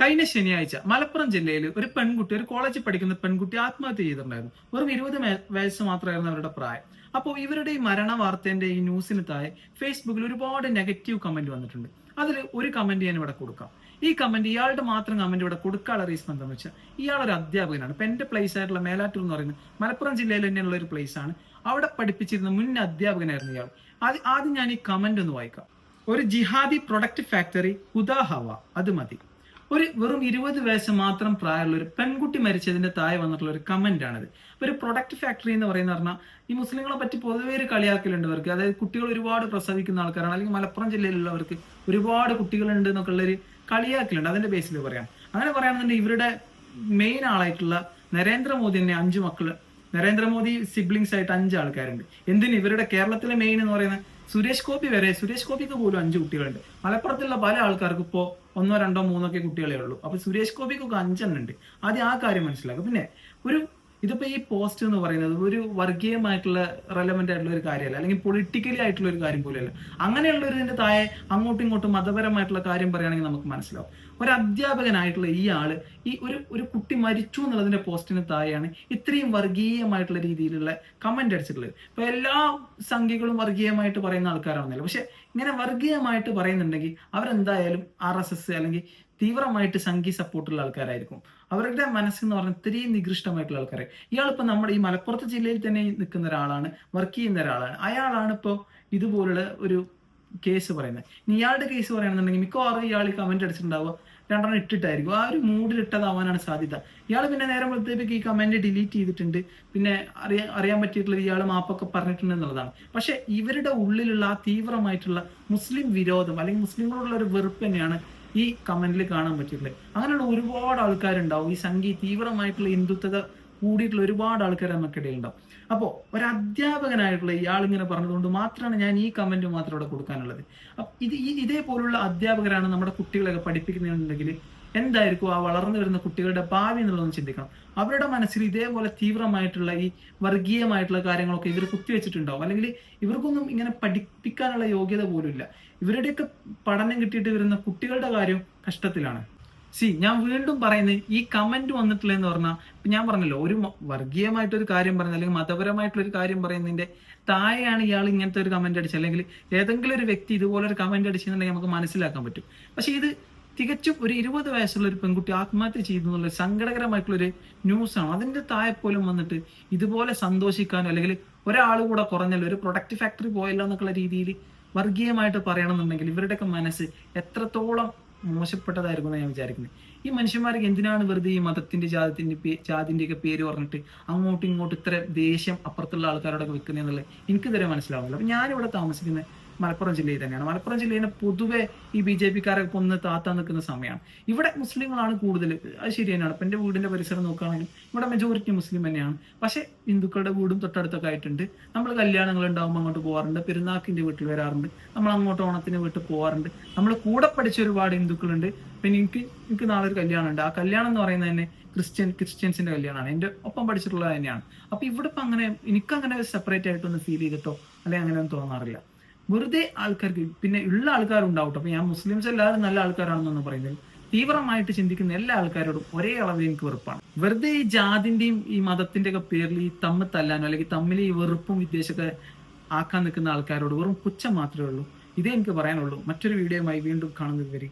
കഴിഞ്ഞ ശനിയാഴ്ച മലപ്പുറം ജില്ലയിൽ ഒരു പെൺകുട്ടി ഒരു കോളേജിൽ പഠിക്കുന്ന പെൺകുട്ടി ആത്മഹത്യ ചെയ്തിട്ടുണ്ടായിരുന്നു. വെറും ഇരുപത് വയസ്സ് മാത്രമായിരുന്നു അവരുടെ പ്രായം. അപ്പോൾ ഇവരുടെ ഈ മരണ വാർത്തേന്റെ ഈ ന്യൂസിന് താഴെ ഫേസ്ബുക്കിൽ ഒരുപാട് നെഗറ്റീവ് കമന്റ് വന്നിട്ടുണ്ട്. അതിൽ ഒരു കമന്റ് ഞാൻ ഇവിടെ കൊടുക്കാം. ഈ കമന്റ് ഇയാളുടെ മാത്രം കമന്റ് ഇവിടെ കൊടുക്കാനുള്ള റീസൺ എന്താണെന്ന് വെച്ചാൽ ഇയാൾ ഒരു അധ്യാപകനാണ്. ഇപ്പൊ എന്റെ പ്ലേസ് ആയിട്ടുള്ള മേലാറ്റൂർ എന്ന് പറയുന്നത് മലപ്പുറം ജില്ലയിൽ തന്നെയുള്ള ഒരു പ്ലേസ് ആണ്. അവിടെ പഠിപ്പിച്ചിരുന്ന മുൻ അധ്യാപകനായിരുന്നു ഇയാൾ. അത് ആദ്യം ഞാൻ ഈ കമന്റ് ഒന്ന് വായിക്കാം. ഒരു ജിഹാദി പ്രൊഡക്റ്റ് ഫാക്ടറി ഉദാഹവ അത് മതി. ഒരു വെറും ഇരുപത് വയസ്സ് മാത്രം പ്രായമുള്ള ഒരു പെൺകുട്ടി മരിച്ചതിന്റെ താഴെ വന്നിട്ടുള്ള ഒരു കമന്റ് ആണിത്. ഒരു പ്രൊഡക്റ്റ് ഫാക്ടറി എന്ന് പറയുന്ന പറഞ്ഞാൽ ഈ മുസ്ലിങ്ങളെ പറ്റി പൊതുവേ ഒരു കളിയാക്കലുണ്ട് അവർക്ക് അതായത് കുട്ടികൾ ഒരുപാട് പ്രസവിക്കുന്ന ആൾക്കാരാണ്. അല്ലെങ്കിൽ മലപ്പുറം ജില്ലയിലുള്ളവർക്ക് ഒരുപാട് കുട്ടികളുണ്ട് എന്നൊക്കെ ഉള്ളൊരു കളിയാക്കലുണ്ട്. അതിന്റെ ബേസിൽ പറയാം. അങ്ങനെ പറയുകയാണെന്നുണ്ടെങ്കിൽ ഇവരുടെ മെയിൻ ആളായിട്ടുള്ള നരേന്ദ്രമോദി തന്നെ അഞ്ചു മക്കൾ നരേന്ദ്രമോദി സിബ്ലിങ്സ് ആയിട്ട് അഞ്ച് ആൾക്കാരുണ്ട്. എന്തിന്? ഇവരുടെ കേരളത്തിലെ മെയിൻ എന്ന് പറയുന്നത് സുരേഷ് ഗോപി വരെ. സുരേഷ് ഗോപിക്ക് പോലും അഞ്ച് കുട്ടികളുണ്ട്. മലപ്പുറത്തുള്ള പല ആൾക്കാർക്ക് ഇപ്പോൾ ഒന്നോ രണ്ടോ മൂന്നോ ഒക്കെ കുട്ടികളെ ഉള്ളൂ. അപ്പൊ സുരേഷ് ഗോപിക്കൊക്കെ അഞ്ചെണ്ണം ഉണ്ട് ആദ്യം ആ കാര്യം മനസ്സിലാക്കും. പിന്നെ ഒരു ഇതിപ്പോ ഈ പോസ്റ്റ് എന്ന് പറയുന്നത് ഒരു വർഗീയമായിട്ടുള്ള റെലവെന്റ് ആയിട്ടുള്ള ഒരു കാര്യമല്ല. അല്ലെങ്കിൽ പൊളിറ്റിക്കലി ആയിട്ടുള്ള ഒരു കാര്യം പോലെയല്ല. അങ്ങനെയുള്ള ഒരു ഇതിന്റെ താഴെ അങ്ങോട്ടും ഇങ്ങോട്ടും മതപരമായിട്ടുള്ള കാര്യം പറയുകയാണെങ്കിൽ നമുക്ക് മനസ്സിലാവും. ഒരു അധ്യാപകനായിട്ടുള്ള ഈ ആൾ ഈ ഒരു ഒരു കുട്ടി മരിച്ചു എന്നുള്ളതിന്റെ പോസ്റ്റിന് താഴെയാണ് ഇത്രയും വർഗീയമായിട്ടുള്ള രീതിയിലുള്ള കമന്റ് അടിച്ചിട്ടുള്ളത്. ഇപ്പൊ എല്ലാ സംഖ്യകളും വർഗീയമായിട്ട് പറയുന്ന ആൾക്കാരാണെന്നല്ല പക്ഷെ ഇങ്ങനെ വർഗീയമായിട്ട് പറയുന്നുണ്ടെങ്കിൽ അവരെന്തായാലും ആർ എസ് എസ് അല്ലെങ്കിൽ തീവ്രമായിട്ട് സംഘി സപ്പോർട്ടുള്ള ആൾക്കാരായിരിക്കും. അവരുടെ മനസ്സെന്ന് പറഞ്ഞാൽ ഇത്രയും നികൃഷ്ടമായിട്ടുള്ള ആൾക്കാരെ. ഇയാളിപ്പോ നമ്മുടെ ഈ മലപ്പുറത്ത് ജില്ലയിൽ തന്നെ നിൽക്കുന്ന ഒരാളാണ് വർക്ക് ചെയ്യുന്ന ഒരാളാണ്. അയാളാണ് ഇപ്പോൾ ഇതുപോലുള്ള ഒരു കേസ് പറയുന്നത്. ഇനി ഇയാളുടെ കേസ് പറയുകയാണെന്നുണ്ടെങ്കിൽ മിക്കവാറും ഇയാൾ കമന്റ് അടിച്ചിട്ടുണ്ടാവുക. രണ്ടെണ്ണം ഇട്ടിട്ടായിരിക്കും. ആ ഒരു മൂഡിൽ ഇട്ടതാവാനാണ് സാധ്യത. ഇയാൾ പിന്നെ നേരം വെളുത്തേക്ക് ഈ കമന്റ് ഡിലീറ്റ് ചെയ്തിട്ടുണ്ട്. പിന്നെ അറിയാൻ അറിയാൻ പറ്റിയിട്ടുള്ളത് ഇയാൾ മാപ്പൊക്കെ പറഞ്ഞിട്ടുണ്ട് എന്നുള്ളതാണ്. പക്ഷെ ഇവരുടെ ഉള്ളിലുള്ള ആ തീവ്രമായിട്ടുള്ള മുസ്ലിം വിരോധം അല്ലെങ്കിൽ മുസ്ലിങ്ങളോടുള്ള ഒരു വെറുപ്പ് തന്നെയാണ് ഈ കമന്റിൽ കാണാൻ പറ്റിയിട്ടുള്ളത്. അങ്ങനെയുള്ള ഒരുപാട് ആൾക്കാരുണ്ടാവും. ഈ സംഗീ തീവ്രമായിട്ടുള്ള ഹിന്ദുത്വത കൂടിയിട്ടുള്ള ഒരുപാട് ആൾക്കാർ നമുക്കിടയിൽ ഉണ്ടാവും അപ്പോൾ ഒരു അധ്യാപകനായിട്ടുള്ള ഇയാൾ ഇങ്ങനെ പറഞ്ഞതുകൊണ്ട് മാത്രമാണ് ഞാൻ ഈ കമന്റ് മാത്രം ഇവിടെ കൊടുക്കാനുള്ളത്. ഇത് ഇതേപോലുള്ള അധ്യാപകരാണ് നമ്മുടെ കുട്ടികളെയൊക്കെ പഠിപ്പിക്കുന്നുണ്ടെങ്കിൽ എന്തായിരിക്കും ആ വളർന്നു വരുന്ന കുട്ടികളുടെ ഭാവി എന്നുള്ളതൊന്ന് ചിന്തിക്കണം. അവരുടെ മനസ്സിൽ ഇതേപോലെ തീവ്രമായിട്ടുള്ള ഈ വർഗീയമായിട്ടുള്ള കാര്യങ്ങളൊക്കെ ഇവർ കുത്തിവെച്ചിട്ടുണ്ടാവും. അല്ലെങ്കിൽ ഇവർക്കൊന്നും ഇങ്ങനെ പഠിപ്പിക്കാനുള്ള യോഗ്യത പോലും ഇല്ല ഇവരുടെയൊക്കെ പഠനം കിട്ടിയിട്ട് വരുന്ന കുട്ടികളുടെ കാര്യം കഷ്ടത്തിലാണ്. സി ഞാൻ വീണ്ടും പറയുന്നത് ഈ കമന്റ് വന്നിട്ടില്ലെന്ന് പറഞ്ഞാൽ ഞാൻ പറഞ്ഞല്ലോ ഒരു വർഗീയമായിട്ടൊരു കാര്യം പറയുന്നത് അല്ലെങ്കിൽ മതപരമായിട്ടുള്ള ഒരു കാര്യം പറയുന്നതിന്റെ താഴെയാണ് ഇയാൾ ഇങ്ങനത്തെ ഒരു കമന്റ് അടിച്ചത്. അല്ലെങ്കിൽ ഏതെങ്കിലും ഒരു വ്യക്തി ഇതുപോലെ ഒരു കമന്റ് അടിച്ചെന്നുണ്ടെങ്കിൽ നമുക്ക് മനസ്സിലാക്കാൻ പറ്റും. പക്ഷെ ഇത് തികച്ചും ഒരു ഇരുപത് വയസ്സുള്ള ഒരു പെൺകുട്ടി ആത്മഹത്യ ചെയ്തു എന്നുള്ള സങ്കടകരമായിട്ടുള്ള ഒരു ന്യൂസാണ്. അതിന്റെ താഴെ പോലും വന്നിട്ട് ഇതുപോലെ സന്തോഷിക്കാനോ അല്ലെങ്കിൽ ഒരാൾ കൂടെ കുറഞ്ഞല്ലോ ഒരു പ്രൊഡക്റ്റ് ഫാക്ടറി പോയല്ലോ എന്നൊക്കെയുള്ള രീതിയിൽ വർഗീയമായിട്ട് പറയണമെന്നുണ്ടെങ്കിൽ ഇവരുടെയൊക്കെ മനസ്സ് എത്രത്തോളം മോശപ്പെട്ടതായിരിക്കും ഞാൻ വിചാരിക്കുന്നത്. ഈ മനുഷ്യന്മാർക്ക് എന്തിനാണ് വെറുതെ ഈ മതത്തിന്റെ ജാതിന്റെ ഒക്കെ പേര് പറഞ്ഞിട്ട് അങ്ങോട്ടും ഇങ്ങോട്ടും ഇത്ര ദേഷ്യം അപ്പുറത്തുള്ള ആൾക്കാരോടൊക്കെ വെക്കുന്നതെന്നുള്ളത് എനിക്ക് ഇതുവരെ മനസ്സിലാവുന്നില്ല. അപ്പൊ ഞാനിവിടെ താമസിക്കുന്നത് മലപ്പുറം ജില്ലയിൽ തന്നെയാണ്. മലപ്പുറം ജില്ലയിൽ പൊതുവെ ഈ ബി ജെ പിക്കാരൊക്കെ കൊന്ന് താത്താൻ നിൽക്കുന്ന സമയമാണ് ഇവിടെ മുസ്ലിങ്ങളാണ് കൂടുതൽ. അത് ശരി തന്നെയാണ്. ഇപ്പം എന്റെ വീടിന്റെ പരിസരം നോക്കുകയാണെങ്കിൽ ഇവിടെ മെജോറിറ്റി മുസ്ലിം തന്നെയാണ്. പക്ഷേ ഹിന്ദുക്കളുടെ വീടും തൊട്ടടുത്തൊക്കെ ആയിട്ടുണ്ട്. നമ്മൾ കല്യാണങ്ങൾ ഉണ്ടാകുമ്പോൾ അങ്ങോട്ട് പോകാറുണ്ട്. പെരുന്നാക്കിന്റെ വീട്ടിൽ വരാറുണ്ട്. നമ്മൾ അങ്ങോട്ട് ഓണത്തിന് വീട്ടിൽ പോകാറുണ്ട്. നമ്മൾ കൂടെ പഠിച്ച ഒരുപാട് ഹിന്ദുക്കളുണ്ട്. പിന്നെ എനിക്ക് എനിക്ക് നാളെ ഒരു കല്യാണം ഉണ്ട് ആ കല്യാണം എന്ന് പറയുന്നത് തന്നെ ക്രിസ്ത്യൻ ക്രിസ്ത്യൻസിന്റെ കല്യാണമാണ്. എന്റെ ഒപ്പം പഠിച്ചിട്ടുള്ളത് തന്നെയാണ്. അപ്പൊ ഇവിടെ ഇപ്പൊ അങ്ങനെ എനിക്കങ്ങനെ സെപ്പറേറ്റ് ആയിട്ടൊന്ന് ഫീൽ ചെയ്തിട്ടോ? അല്ലെങ്കിൽ അങ്ങനെ ഒന്നും തോന്നാറില്ല. വെറുതെ ആൾക്കാർക്ക് പിന്നെ ഉള്ള ആൾക്കാരുണ്ടാവട്ടെ. അപ്പൊ ഞാൻ മുസ്ലിംസ് എല്ലാവരും നല്ല ആൾക്കാരാണെന്നൊന്നും പറയുന്നത്. തീവ്രമായിട്ട് ചിന്തിക്കുന്ന എല്ലാ ആൾക്കാരോടും ഒരേ അളവിൽ എനിക്ക് വെറുപ്പാണ്. വെറുതെ ഈ ജാതിന്റെയും ഈ മതത്തിന്റെ ഒക്കെ പേരിൽ ഈ തമ്മിൽ തല്ലാനോ അല്ലെങ്കിൽ തമ്മിൽ ഈ വെറുപ്പും വിദ്വേഷമൊക്കെ ആക്കാൻ നിൽക്കുന്ന ആൾക്കാരോട് വെറും പുച്ഛം മാത്രമേ ഉള്ളൂ. ഇതേ എനിക്ക് പറയാനുള്ളൂ. മറ്റൊരു വീഡിയോയുമായി വീണ്ടും കാണുന്നത് വരെ